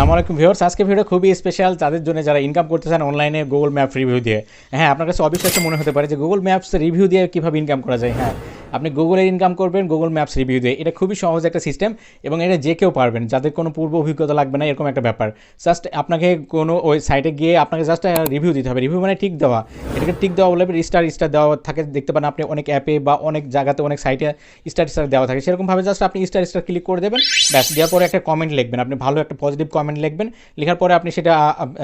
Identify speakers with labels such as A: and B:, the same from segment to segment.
A: আসসালামু আলাইকুম ভিউয়ার্স আজকে ভিডিও খুবই স্পেশাল তাদের জন্য যারা ইনকাম করতে চান অনলাইনে গুগল ম্যাপ রিভিউ দিয়ে। হ্যাঁ আপনার কাছে অবিশ্বাস্য মনে হতে পারে যে গুগল ম্যাপস রিভিউ দিয়ে কীভাবে ইনকাম করা যায়। হ্যাঁ আপনি গুগলে ইনকাম করবেন গুগল ম্যাপস রিভিউ দিয়ে। এটা খুবই সহজ একটা সিস্টেম এবং এটা যে কেউ পারবেন, যাদের কোনো পূর্ব অভিজ্ঞতা লাগবে না, এরকম একটা ব্যাপার। জাস্ট আপনাকে কোনো ওই সাইটে গিয়ে আপনাকে জাস্ট রিভিউ দিতে হবে। রিভিউ মানে ঠিক দেওয়া। এটাকে ঠিক দেওয়া বলে স্টার স্টার দেওয়া থাকে। দেখতে পান আপনি অনেক অ্যাপে বা অনেক জায়গাতে অনেক সাইটে স্টার স্টার দেওয়া থাকে। সেরকমভাবে জাস্ট আপনি স্টার স্টার ক্লিক করে দেবেন। ব্যাস, দেওয়ার পরে একটা কমেন্ট লিখবেন। আপনি ভালো একটা পজিটিভ কমেন্ট লিখবেন। লেখার পরে আপনি সেটা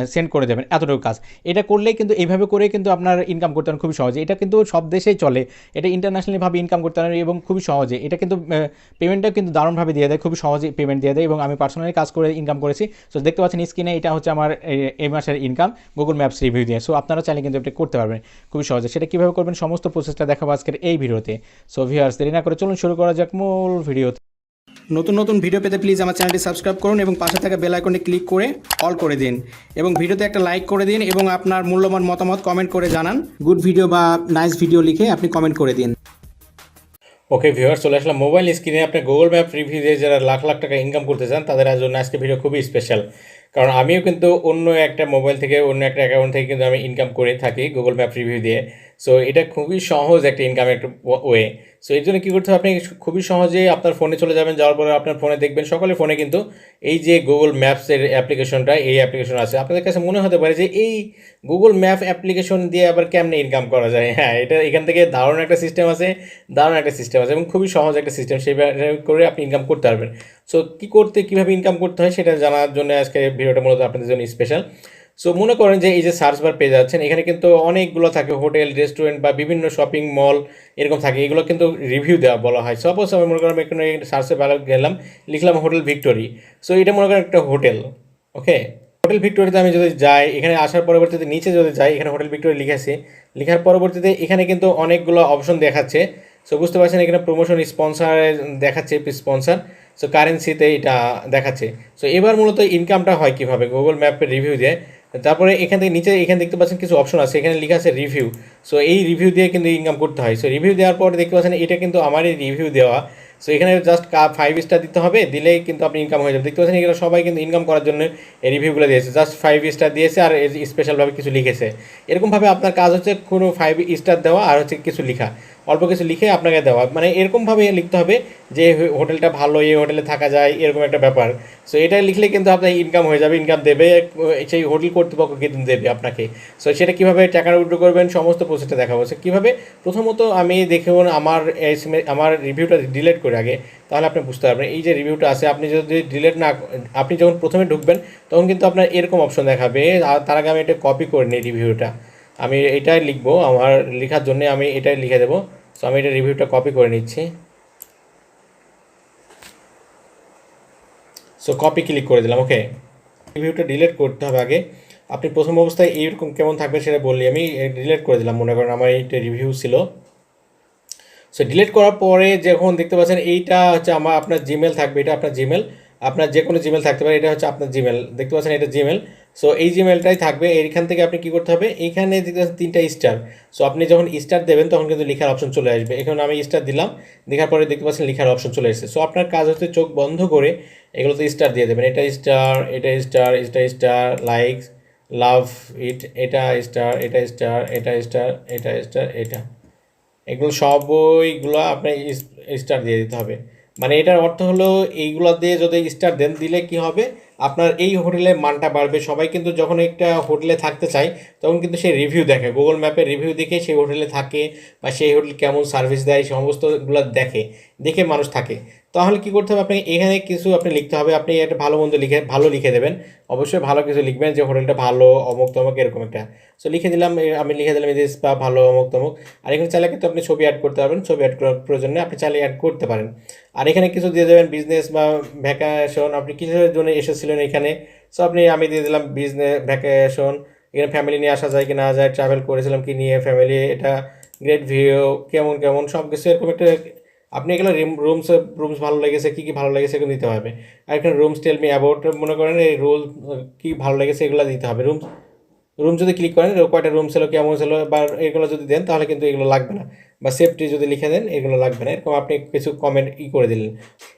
A: সেন্ড করে দেবেন। এতটুকু কাজ। এটা করলেই কিন্তু, এইভাবে করে কিন্তু আপনার ইনকাম করতে খুবই সহজে। এটা কিন্তু সব দেশেই চলে। এটা ইন্টারন্যাশনালিভাবে ইনকাম করতে পারেন এবং খুবই সহজে। এটা কিন্তু পেমেন্টটাও কিন্তু দারুণভাবে দিয়ে দেয়, খুবই সহজে পেমেন্ট দিয়ে দেয় এবং আমি পার্সোনালি কাজ করে ইনকাম করেছি। সো দেখতে পাচ্ছেন স্ক্রিনে এটা হচ্ছে আমার এই মাসের ইনকাম গুগল ম্যাপস রিভিউ দিয়ে। সো আপনারা চাইলে কিন্তু এটা করতে পারবেন, খুবই সহজে। সেটা কীভাবে করবেন, সমস্ত প্রসেসটা দেখাবো আজকের এই ভিডিওতে। সো ভিউয়ার্স দেরি না করে চলুন শুরু করা যাক মূল ভিডিওতে
B: নতুন নতুন ভিডিও পেতে প্লিজ আমার চ্যানেলটি সাবস্ক্রাইব করুন এবং পাশে থাকা বেল আইকনে ক্লিক করে অল করে দিন। এবং ভিডিওতে একটা লাইক করে দিন এবং আপনার মূল্যবান মতামত কমেন্ট করে জানান। গুড ভিডিও বা নাইস ভিডিও লিখে আপনি কমেন্ট করে দিন।
C: ওকে ভিউয়ার চলে আসলাম মোবাইল স্ক্রিনে আপনি গুগল ম্যাপ রিভিউ দিয়ে যারা লাখ লাখ টাকা ইনকাম করতে চান, তাদের জন্য আজকে ভিডিও খুবই স্পেশাল কারণ আমিও কিন্তু অন্য একটা মোবাইল থেকে, অন্য একটা অ্যাকাউন্ট থেকে কিন্তু আমি ইনকাম করে থাকি গুগল ম্যাপ রিভিউ দিয়ে। সো এটা খুবই সহজ একটা ইনকাম একটা ওয়ে সো এর জন্য কী করতে হবে? আপনি খুবই সহজে আপনার ফোনে চলে যাবেন, যাওয়ার পরে আপনার ফোনে দেখবেন, সকলের ফোনে কিন্তু এই যে গুগল ম্যাপসের অ্যাপ্লিকেশনটা এই অ্যাপ্লিকেশন আছে। আপনাদের কাছে মনে হতে পারে যে এই গুগল ম্যাপ অ্যাপ্লিকেশন দিয়ে আবার কেমনে ইনকাম করা যায়? হ্যাঁ এটা এখান থেকে দারুণ একটা সিস্টেম আছে, দারুণ একটা সিস্টেম আছে এবং খুবই সহজ একটা সিস্টেম সেই করে আপনি ইনকাম করতে পারবেন। সো কী করতে, কীভাবে ইনকাম করতে হয় সেটা জানার জন্য আজকে ভিডিওটা মূলত আপনাদের জন্য স্পেশাল সো মনে করেন যে এই যে সার্চ বার পেয়ে যাচ্ছেন, এখানে কিন্তু অনেকগুলো থাকে, হোটেল রেস্টুরেন্ট বা বিভিন্ন শপিং মল এরকম থাকে, এগুলো কিন্তু রিভিউ দেওয়া বলা হয়। সাপোজ আমি মনে করেন এখানে সার্চে ভালো গেলাম, লিখলাম হোটেল ভিক্টোরি। সো এটা মনে করেন একটা হোটেল, ওকে? হোটেল ভিক্টোরিতে আমি যদি যাই, এখানে আসার পরবর্তীতে নিচে যদি যাই, এখানে হোটেল ভিক্টোরি লিখেছি, লেখার পরবর্তীতে এখানে কিন্তু অনেকগুলো অপশন দেখাচ্ছে। সো বুঝতে পারছেন এখানে প্রমোশন স্পন্সার দেখাচ্ছে স্পন্সার সো কারেন্সিতে এটা দেখাচ্ছে। সো এবার মূলত ইনকামটা হয় কীভাবে? গুগল ম্যাপের রিভিউ দিয়ে। তারপরে এখান থেকে নিচে এখানে দেখতে পাচ্ছেন কিছু অপশন আছে, এখানে লেখা আছে রিভিউ সো এই রিভিউ দিয়ে কিন্তু ইনকাম করতে হয়। সো রিভিউ দেওয়ার পরে দেখতে পাচ্ছেন এটা কিন্তু আমারই রিভিউ দেওয়া। সো এখানে জাস্ট ফাইভ স্টার দিতে হবে, দিলেই কিন্তু আপনি ইনকাম হয়ে যাবে। দেখতে পাচ্ছেন এগুলো সবাই কিন্তু ইনকাম করার জন্য এই রিভিউগুলো দিয়েছে। জাস্ট ফাইভ স্টার দিয়েছে আর স্পেশালভাবে কিছু লিখেছে। এরকমভাবে আপনার কাজ হচ্ছে কোনো ফাইভ স্টার দেওয়া আর হচ্ছে কিছু লেখা। অল্প কিছু লিখে আপনাকে দেওয়া মানে এরকমভাবে লিখতে হবে যে, হোটেলটা ভালো, এই হোটেলে থাকা যায়, এরকম একটা ব্যাপার। সো এটা লিখলে কিন্তু আপনার ইনকাম হয়ে যাবে ইনকাম দেবে, সেই হোটেল কর্তৃপক্ষ কিন্তু দেবে আপনাকে। সো সেটা কীভাবে টাকা উইড্রো করবেন, সমস্ত প্রসেসটা দেখাবো। সো কীভাবে? প্রথমত আমি দেখুন আমার আমার রিভিউটা ডিলেট করে আগে, তাহলে আপনি বুঝতে পারবেন। এই যে রিভিউটা আছে, আপনি যদি ডিলেট না, আপনি যখন প্রথমে ঢুকবেন, তখন কিন্তু আপনার এরকম অপশন দেখাবে তার আগে আমি এটা কপি করে নিই রিভিউটা আমি এটাই লিখব, আমার লেখার জন্য আমি এটাই লিখে দেবো। সো আমি এটা রিভিউটা কপি করে নিচ্ছি। সো কপি ক্লিক করে দিলাম ওকে রিভিউটা ডিলিট করতে হবে আগে। আপনি প্রথম অবস্থায় এইরকম কেমন থাকবে সেটা বললি, আমি ডিলিট করে দিলাম, মনে করেন আমার এইটা রিভিউ ছিল। সো ডিলিট করার পরে যখন দেখতে পাচ্ছেন এইটা হচ্ছে আমার, আপনার জিমেল থাকবে, এটা আপনার জিমেল আপনার যে কোনো জিমেল থাকতে পারে, এটা হচ্ছে আপনার জিমেল দেখতে পাচ্ছেন এটা জিমেল সো এই যে জিমেলটাই থাকবে। এইখান থেকে আপনি কী করতে হবে? এইখানে তিনটা স্টার সো আপনি যখন স্টার দেবেন, তখন কিন্তু লেখার অপশন চলে আসবে। এখানে আমি স্টার দিলাম। দেখার পরে দেখতে পাচ্ছেন লেখার অপশন চলে এসেছে। সো আপনার কাজ হচ্ছে চোখ বন্ধ করে এগুলোতে স্টার দিয়ে দেবেন। এটা স্টার এটা স্টার এটা স্টার লাইক লাভ ইট এটা স্টার এটা স্টার এটা স্টার এটা স্টার এটা। এগুলো সবইগুলো আপনার স্টার দিয়ে দিতে হবে। মানে এটার অর্থ হলো এইগুলো দিয়ে যদি স্টার দেন, দিলে কি হবে? আপনার এই হোটেলের মানটা বাড়বে। সবাই কিন্তু যখন একটা হোটেলে থাকতে চায়, তখন কিন্তু সেই রিভিউ দেখে। গুগল ম্যাপের রিভিউ দেখে সেই হোটেলে থাকে বা সেই হোটেল কেমন সার্ভিস দেয় সমস্তগুলো দেখে। দেখে মানুষ থাকে। তাহলে কি করতে হবে? আপনাকে এখানে কিছু আপনি লিখতে হবে। আপনি একটা ভালো মন্দ লিখে, ভালো লিখে দেবেন। অবশ্যই ভালো কিছু লিখবেন যে হোটেলটা ভালো, অমুক, তমুক, এরকম একটা। সো লিখে দিলাম আমি লিখে দিলাম যে স্পা ভালো, অমুক, তমুক। আর এখানে চাইলে কিন্তু আপনি ছবি অ্যাড করতে পারবেন। ছবি অ্যাড করার প্রয়োজনে আপনি চাইলে অ্যাড করতে পারেন। আর এখানে কিছু দিয়ে দেবেন বিজনেস বা ভ্যাকেশন আপনি কিসের জন্য এসেছিলেন এখানে। সো আপনি, আমি দিয়ে দিলাম বিজনেস ভ্যাকেশন এখানে ফ্যামিলি নিয়ে আসা যায় কি না যায় ট্রাভেল করেছিলাম কি নিয়ে ফ্যামিলি এটা গ্রেট ভিউ কেমন কেমন সব কিছু এরকম একটা আপনি এগুলো রুমস রুমস ভালো লেগেছে, কী কী ভালো লেগেছে এগুলো দিতে হবে। আর এখানে রুমস টেল মি অ্যাবাউট মনে করেন এই রোল কী ভালো লেগেছে এগুলো দিতে হবে। রুমস রুম যদি ক্লিক করেন কয়টা রুম ছিল কেমন ছিল বা এগুলো যদি দেন, তাহলে কিন্তু এগুলো লাগবে না। বা সেফটি যদি লিখে দেন, এগুলো লাগবে না। এরকম আপনি কিছু কমেন্ট ই করে দিলেন।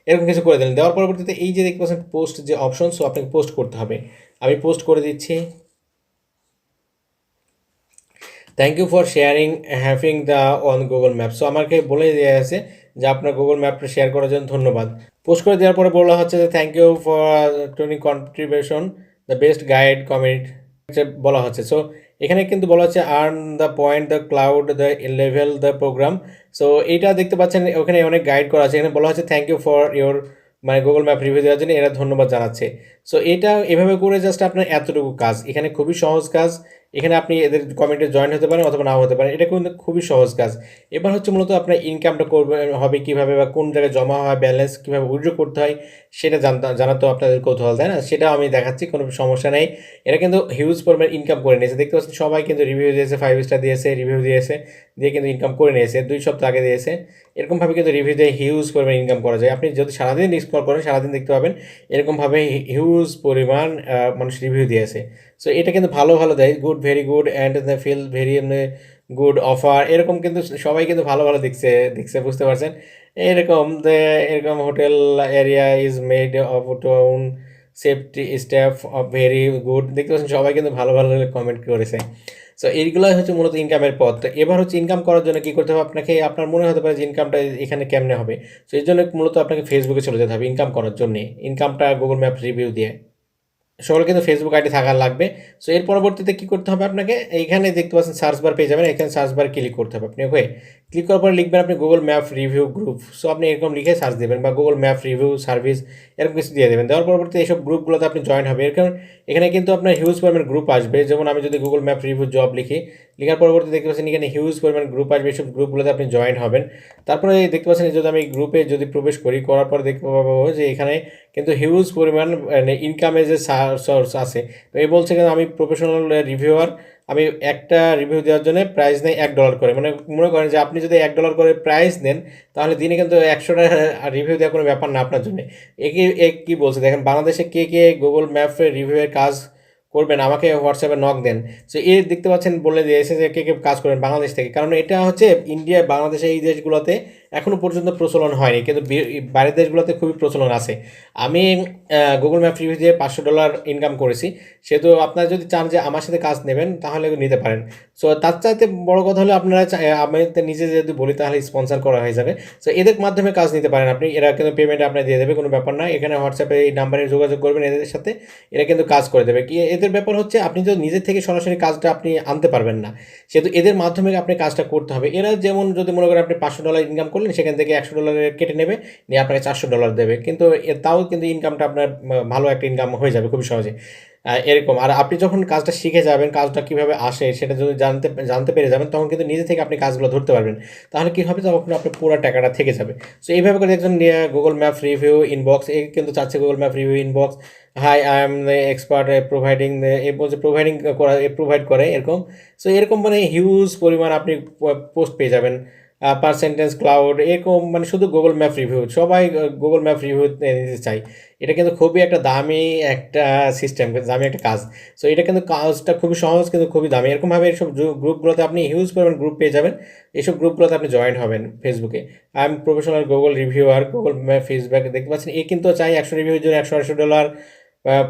C: এরকম কিছু করে দিলেন। দেওয়ার পরবর্তীতে এই যে দেখতে পাচ্ছেন পোস্ট যে অপশন সো আপনাকে পোস্ট করতে হবে। আমি পোস্ট করে দিচ্ছি। Thank you for sharing having the on Google map so আমাকে বলে দেওয়া আছে যে আপনার গুগল ম্যাপটা শেয়ার করার জন্য ধন্যবাদ। পোস্ট করে দেওয়ার পরে বলা হচ্ছে যে thank you for tony contribution the best guide comment বলা হচ্ছে। সো এখানে কিন্তু বলা হচ্ছে earn the point the cloud the level the program so এইটা দেখতে পাচ্ছেন, ওখানে অনেক গাইড করা আছে। এখানে বলা হচ্ছে থ্যাংক ইউ ফর ইওর মানে গুগল ম্যাপ রিভিউ দেওয়ার জন্য এরা ধন্যবাদ জানাচ্ছে। সো এটা এভাবে করে জাস্ট আপনার এতটুকু কাজ। এখানে খুবই সহজ কাজ। এখানে আপনি এদের কমেন্টে জয়েন হতে পারেন অথবা নাও হতে পারেন। এটা কিন্তু খুবই সহজ কাজ। এবার হচ্ছে মূলত আপনার ইনকামটা করবে, হবে কীভাবে বা কোন জায়গায় জমা হয় ব্যালেন্স কীভাবে উইড্রো করতে হয়, সেটা জানতে জানাতো আপনাদের কৌতূহল, তাই না? সেটা আমি দেখাচ্ছি, কোনো সমস্যা নেই। এরা কিন্তু হিউজ পরিমাণ ইনকাম করে নিয়েছে। দেখতে পাচ্ছেন, সবাই কিন্তু রিভিউ দিয়েছে ফাইভ স্টার দিয়েছে রিভিউ দিয়েছে, দিয়ে কিন্তু ইনকাম করে নিয়েছে, দুই সপ্তাহ আগে দিয়েছে। এরকমভাবে কিন্তু রিভিউ দিয়ে হিউজ পরিমাণ ইনকাম করা যায়। আপনি যদি সারাদিন স্ক্রল করেন, সারাদিন দেখতে পাবেন, এরকমভাবে হিউজ পরিমাণ মানুষ রিভিউ দিয়েছে। সো এটা কিন্তু ভালো ভালো দেয়। Good very good and the feel very good offer এরকম কিন্তু সবাই কিন্তু ভালো ভালো দেখছে দেখছে, বুঝতে পারছেন? এরকম এরকম hotel area is made of town safety staff of very good দেখতে পাচ্ছেন, সবাই কিন্তু ভালো ভালো কমেন্ট করেছে। সো এইগুলোই হচ্ছে মূলত ইনকামের পথ। তো এবার হচ্ছে ইনকাম করার জন্য কী করতে হবে আপনাকে? আপনার মনে হতে পারে যে ইনকামটা এখানে কেমনে হবে? সো এই জন্য মূলত আপনাকে ফেসবুকে চলে যেতে হবে ইনকাম করার জন্যে। ইনকামটা গুগল ম্যাপ রিভিউ দিয়ে। সকলে কিন্তু ফেসবুক আইডি থাকা লাগবে। সো এর পরবর্তীতে কী করতে হবে আপনাকে? এইখানে দেখতে পাচ্ছেন সার্চ বার পেয়ে যাবেন। এখানে সার্চ বার ক্লিক করতে হবে আপনি ওকে ক্লিক করার পরে লিখবেন আপনি Google map review group so আপনি এরকম লিখে সার্চ দেবেন বা গুগল ম্যাপ রিভিউ সার্ভিস এরকম কিছু দিয়ে দেবেন। দেওয়ার পরবর্তী এইসব গ্রুপগুলোতে আপনি জয়েন হবে। এর কারণ এখানে কিন্তু আপনার হিউজ পরিমাণ গ্রুপ আসবে। যেমন আমি যদি গুগল ম্যাপ রিভিউ জব লিখি, লেখার পরবর্তী দেখতে পাচ্ছেন এখানে হিউজ পরিমাণ গ্রুপ আসবে। এইসব গ্রুপগুলোতে আপনি জয়েন হবেন। তারপরে দেখতে পাচ্ছেন যদি আমি গ্রুপে যদি প্রবেশ করি, করার পর দেখতে পাবো যে এখানে কিন্তু হিউজ পরিমাণ মানে ইনকামের যে সোর্স আছে। তো এই বলছে কিন্তু আমি প্রফেশনাল রিভিউয়ার আমি একটা রিভিউ দেওয়ার জন্য প্রাইস নেই এক ডলার করে। মানে মনে করেন যে আপনি যদি এক ডলার করে প্রাইস নেন, তাহলে দিনে কিন্তু একশোটা রিভিউ দেওয়ার কোনো ব্যাপার না আপনার জন্য। একে এক কী বলছে? দেখেন, বাংলাদেশে কে কে গুগল ম্যাপের রিভিউয়ের কাজ করবেন, আমাকে হোয়াটসঅ্যাপে নক দেন। সো এই দেখতে পাচ্ছেন বলে দিয়েছে যে কে কে কাজ করবেন বাংলাদেশ থেকে। কারণ এটা হচ্ছে ইন্ডিয়া বাংলাদেশে এই দেশগুলোতে এখনও পর্যন্ত প্রচলন হয়নি কিন্তু বাইরের দেশগুলোতে খুবই প্রচলন আছে। আমি গুগল ম্যাপ রিভিউ দিয়ে পাঁচশো ডলার ইনকাম করেছি। সেহেতু আপনারা যদি চান যে আমার সাথে কাজ নেবেন তাহলে নিতে পারেন। সো তার চাইতে বড় কথা হলো আপনারা চা- আহ, আমি নিজে যদি বলি তাহলে স্পন্সর করা হয়ে যাবে। সো এদের মাধ্যমে কাজ নিতে পারেন আপনি। এরা কিন্তু পেমেন্ট আপনার দিয়ে দেবে কোনো ব্যাপার না এখানে হোয়াটসঅ্যাপে এই নাম্বারে যোগাযোগ করবেন এদের সাথে। এরা কিন্তু কাজ করে দেবে। কি এদের ব্যাপার হচ্ছে আপনি যদি নিজের থেকে সরাসরি কাজটা আপনি আনতে পারবেন না। সেহেতু এদের মাধ্যমে আপনি কাজটা করতে হবে। এরা যেমন যদি মনে করেন আপনি পাঁচশো ডলার ইনকাম করলেন, সেখান থেকে একশো ডলারের কেটে নেবে, নিয়ে আপনাকে চারশো ডলার দেবে। কিন্তু তাও কিন্তু ইনকামটা আপনার ভালো একটা ইনকাম হয়ে যাবে খুব সহজে। এরকম। আর আপনি যখন কাজটা শিখে যাবেন, কাজটা কীভাবে আসে, সেটা যদি জানতে জানতে পেরে যাবেন, তখন কিন্তু নিজে থেকে আপনি কাজগুলো ধরতে পারবেন। তাহলে কী হবে? তখন আপনার পুরো টাকাটা থেকে যাবে। সো এইভাবে করে দেখছেন গুগল ম্যাপ রিভিউ ইনবক্স এই কিন্তু চাচ্ছে Google map review inbox hi I am expert providing a বলছে প্রোভাইডিং করা প্রোভাইড করে, এরকম। সো এরকম মানে হিউজ পরিমাণ আপনি পোস্ট পেয়ে যাবেন। পার্সেন্টেজ ক্লাউড এরকম মানে শুধু গুগল ম্যাপ রিভিউ সবাই গুগল ম্যাপ রিভিউ নিতে চাই এটা কিন্তু খুবই একটা দামি একটা সিস্টেম দামি একটা কাজ। সো এটা কিন্তু কাজটা খুবই সহজ, কিন্তু খুবই দামি। এরকমভাবে এইসব গ্রুপগুলোতে আপনি হিউজ পরিমাণ গ্রুপ পেয়ে যাবেন। এইসব গ্রুপগুলোতে আপনি জয়েন হবেন ফেসবুকে I am professional Google reviewer Google map Facebook দেখতে পাচ্ছেন, এ কিন্তু চাই একশো রিভিউর জন্য একশো আটশো ডলার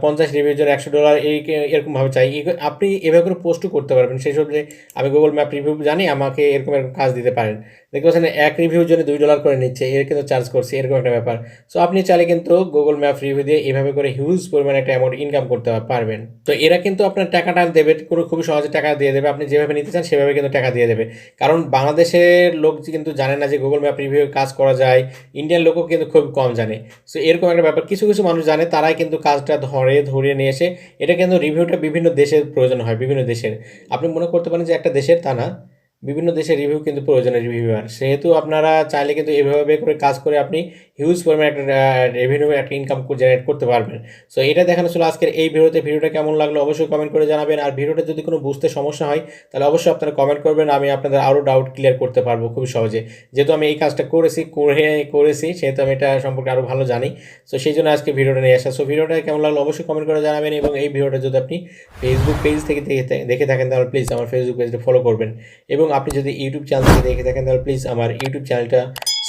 C: পঞ্চাশ রিভিউর জন্য একশো ডলার এই এরকমভাবে চাই। আপনি এভাবে করে পোস্টও করতে পারবেন। সেই সব যে আমি গুগল ম্যাপ রিভিউ জানি, আমাকে এরকম এরকম কাজ দিতে পারেন। দেখতে পাচ্ছেন এক রিভিউর জন্য দুই ডলার করে নিচ্ছে। এর কিন্তু চার্জ করছে, এরকম একটা ব্যাপার। সো আপনি চাইলে কিন্তু গুগল ম্যাপ রিভিউ দিয়ে এভাবে করে হিউজ পরিমাণে একটা অ্যামাউন্ট ইনকাম করতে পারবেন। তো এরা কিন্তু আপনার টাকাটা দেবে, কোনো খুবই সহজে টাকা দিয়ে দেবে। আপনি যেভাবে নিতে চান, সেভাবে কিন্তু টাকা দিয়ে দেবে। কারণ বাংলাদেশের লোক কিন্তু জানে না যে গুগল ম্যাপ রিভিউ কাজ করা যায়। ইন্ডিয়ান লোকও কিন্তু খুব কম জানে। সো এরকম একটা ব্যাপার। কিছু কিছু মানুষ জানে, তারাই কিন্তু কাজটা ধরে, ধরিয়ে নিয়ে এসে এটা কিন্তু রিভিউটা বিভিন্ন দেশের প্রয়োজন হয়, বিভিন্ন দেশের। আপনি মনে করতে পারেন যে একটা দেশের তা না। বিভিন্ন দেশের রিভিউ কিন্তু প্রয়োজনীয় রিভিউয়ার সেহেতু আপনারা চাইলে কিন্তু এভাবে করে কাজ করে আপনি হিউজ পরিমাণে একটা রেভিনিউ একটা ইনকাম জেনারেট করতে পারবেন। সো এটা দেখানো ছিল আজকের এই ভিডিওতে। ভিডিওটা কেমন লাগল অবশ্যই কমেন্ট করে জানাবেন। আর ভিডিওটা যদি কোনো বুঝতে সমস্যা হয়, তাহলে অবশ্যই আপনারা কমেন্ট করবেন। আমি আপনাদের আরও ডাউট ক্লিয়ার করতে পারব খুব সহজে। যেহেতু আমি এই কাজটা করেছি, করে, করেছি, সেহেতু আমি এটা সম্পর্কে আরও ভালো জানি। সো সেই জন্য আজকে ভিডিওটা নিয়ে আসা। সো ভিডিওটা কেমন লাগল অবশ্যই কমেন্ট করে জানাবেন। এবং এই ভিডিওটা যদি আপনি ফেসবুক পেজ থেকে দেখে- দেখে থাকেন, তাহলে প্লিজ আমার ফেসবুক পেজটা ফলো করবেন। এবং আপনি যদি ইউটিউব চ্যানেলটি দেখে থাকেন, তাহলে প্লিজ আমার ইউটিউব চ্যানেলটা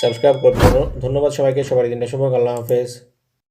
C: সাবস্ক্রাইব করবেন ধন্যবাদ সবাইকে, সবার দিনটা শুভ আল্লাহ হাফেজ।